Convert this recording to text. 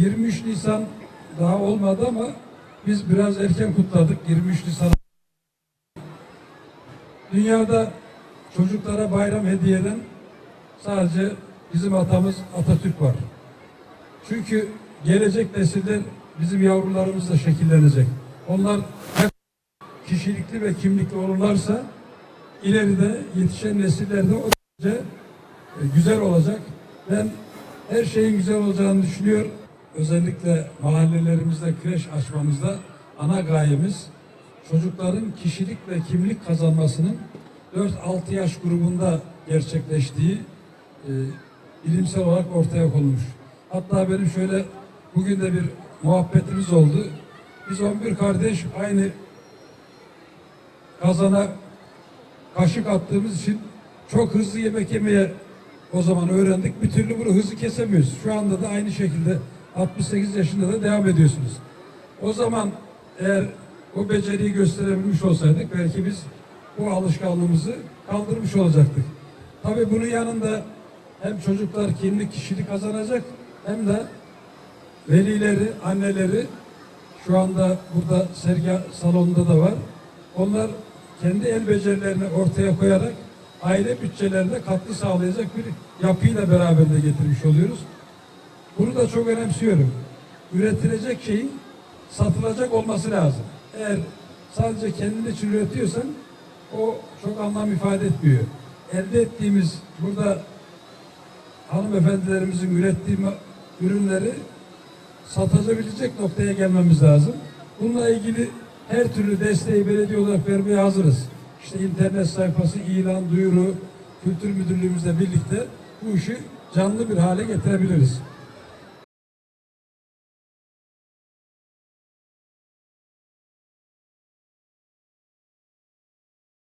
23 Nisan daha olmadı ama biz biraz erken kutladık 23 Nisan. Dünyada çocuklara bayram hediye eden sadece bizim atamız Atatürk var. Çünkü gelecek nesiller bizim yavrularımızla şekillenecek. Onlar hep kişilikli ve kimlikli olurlarsa ileride yetişen nesillerde o derece e, güzel olacak. Ben her şeyin güzel olacağını düşünüyor. Özellikle mahallelerimizde kreş açmamızda ana gayemiz çocukların kişilik ve kimlik kazanmasının 4-6 yaş grubunda gerçekleştiği e, bilimsel olarak ortaya konmuş. Hatta benim şöyle bugün de bir muhabbetimiz oldu. Biz 11 kardeş aynı kazana kaşık attığımız için çok hızlı yemek yemeye o zaman öğrendik. Bir türlü bunu hızlı kesemiyoruz. Şu anda da aynı şekilde 68 yaşında da devam ediyorsunuz. O zaman eğer o beceriyi gösterebilmiş olsaydık belki biz bu alışkanlığımızı kaldırmış olacaktık. Tabii bunun yanında hem çocuklar kimlik kişilik kazanacak hem de velileri, anneleri şu anda burada sergi salonunda da var. Onlar kendi el becerilerini ortaya koyarak aile bütçelerine katkı sağlayacak bir yapıyla beraberinde getirmiş oluyoruz. Bunu da çok önemsiyorum. Üretilecek şeyin satılacak olması lazım. Eğer sadece kendin için üretiyorsan o çok anlam ifade etmiyor. Elde ettiğimiz burada hanımefendilerimizin ürettiği ürünleri satabilecek noktaya gelmemiz lazım. Bununla ilgili her türlü desteği belediye olarak vermeye hazırız. İşte internet sayfası, ilan, duyuru, kültür müdürlüğümüzle birlikte bu işi canlı bir hale getirebiliriz.